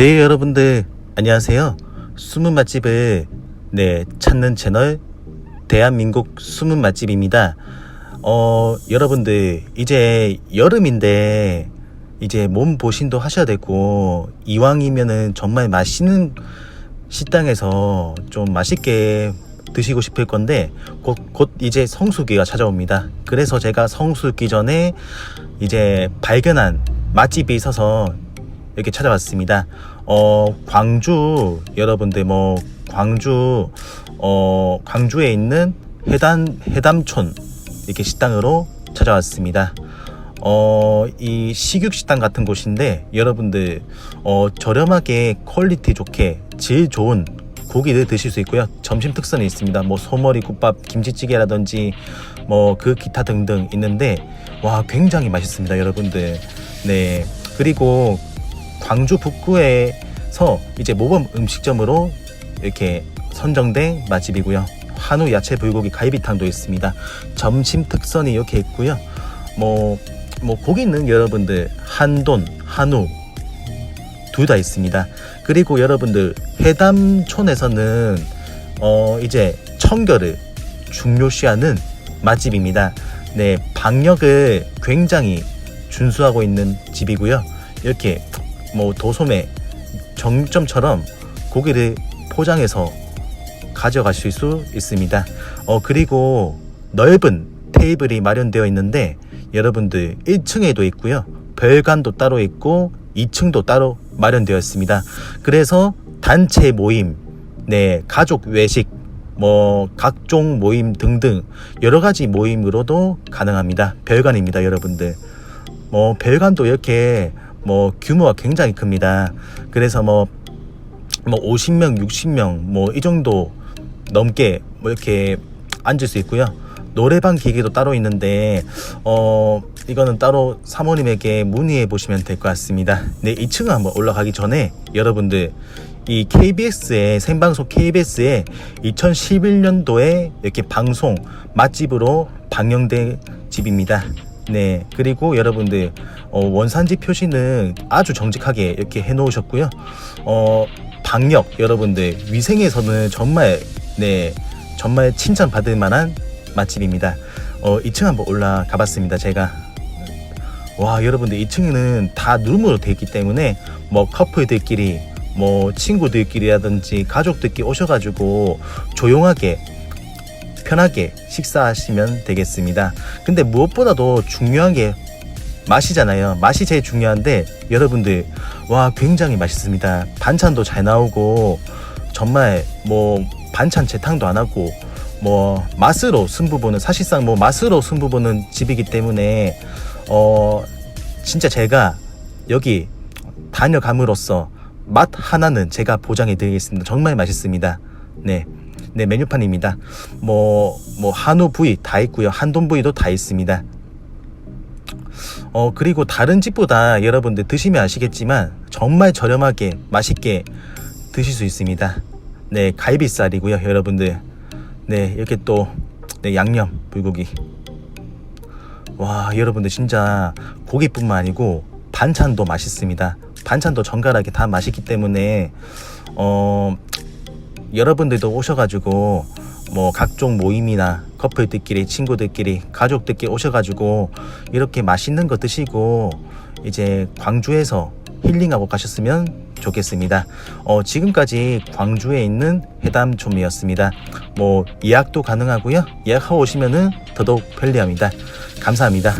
네, 여러분들 안녕하세요. 숨은 맛집을 네, 찾는 채널 대한민국 숨은 맛집입니다. 어, 여러분들 이제 여름인데 이제 몸 보신도 하셔야 되고 이왕이면은 정말 맛있는 식당에서 좀 맛있게 드시고 싶을 건데 곧, 곧 이제 성수기가 찾아옵니다. 그래서 제가 성수기 전에 이제 발견한 맛집이 있어서 이렇게 찾아왔습니다. 어, 광주 여러분들 뭐 광주 어, 광주에 있는 해담 해담촌 이렇게 식당으로 찾아왔습니다. 어, 이 식육 식당 같은 곳인데 여러분들 어, 저렴하게 퀄리티 좋게 질 좋은 고기를 드실 수 있고요. 점심 특선이 있습니다. 뭐 소머리 국밥, 김치찌개라든지 뭐 그 기타 등등 있는데 와 굉장히 맛있습니다, 여러분들. 네 그리고 광주 북구에서 이제 모범 음식점으로 이렇게 선정된 맛집이고요. 한우 야채 불고기 갈비탕도 있습니다. 점심 특선이 이렇게 있고요. 뭐, 뭐 고기는 여러분들 한돈, 한우 둘 다 있습니다. 그리고 여러분들 해담촌에서는 어 이제 청결을 중요시하는 맛집입니다. 네, 방역을 굉장히 준수하고 있는 집이고요. 이렇게 뭐 도소매 정점처럼 고기를 포장해서 가져가실 수 있습니다. 어 그리고 넓은 테이블이 마련되어 있는데 여러분들 1층에도 있고요. 별관도 따로 있고 2층도 따로 마련되어 있습니다. 그래서 단체 모임, 네, 가족 외식, 뭐 각종 모임 등등 여러 가지 모임으로도 가능합니다. 별관입니다, 여러분들. 뭐 별관도 이렇게 뭐 규모가 굉장히 큽니다. 그래서 뭐 뭐 50명, 60명 뭐 이 정도 넘게 뭐 이렇게 앉을 수 있고요. 노래방 기계도 따로 있는데 어 이거는 따로 사모님에게 문의해 보시면 될 것 같습니다. 네, 2층 한번 올라가기 전에 여러분들 이 KBS의 생방송 KBS의 2011년도에 이렇게 방송 맛집으로 방영된 집입니다. 네, 그리고 여러분들 어, 원산지 표시는 아주 정직하게 이렇게 해 놓으셨고요. 어, 방역 여러분들 위생에서는 정말 네 정말 칭찬받을 만한 맛집입니다. 어, 2층 한번 올라가 봤습니다. 제가 와 여러분들 2층에는 다 룸으로 되어 있기 때문에 뭐 커플들끼리 뭐 친구들끼리라든지 가족들끼리 오셔가지고 조용하게 편하게 식사하시면 되겠습니다. 근데 무엇보다도 중요한 게 맛이잖아요. 맛이 제일 중요한데 여러분들 와 굉장히 맛있습니다. 반찬도 잘 나오고 정말 뭐 반찬 재탕도 안 하고 뭐 맛으로 승부 보는 사실상 뭐 맛으로 승부 보는 집이기 때문에 어 진짜 제가 여기 다녀감으로써 맛 하나는 제가 보장해 드리겠습니다. 정말 맛있습니다. 네. 네, 메뉴판입니다. 뭐, 뭐, 한우 부위 다 있고요. 한돈 부위도 다 있습니다. 어, 그리고 다른 집보다 여러분들 드시면 아시겠지만 정말 저렴하게 맛있게 드실 수 있습니다. 네, 갈비살이고요, 여러분들. 네, 이렇게 또, 네, 양념, 불고기. 와, 여러분들 진짜 고기뿐만 아니고 반찬도 맛있습니다. 반찬도 정갈하게 다 맛있기 때문에, 어, 여러분들도 오셔가지고, 뭐 각종 모임이나 커플들끼리 친구들끼리 가족들끼리 오셔가지고 이렇게 맛있는 거 드시고 이제 광주에서 힐링하고 가셨으면 좋겠습니다. 어, 지금까지 광주에 있는 해담촌이었습니다. 뭐 예약도 가능하고요. 예약하고 오시면은 더더욱 편리합니다. 감사합니다.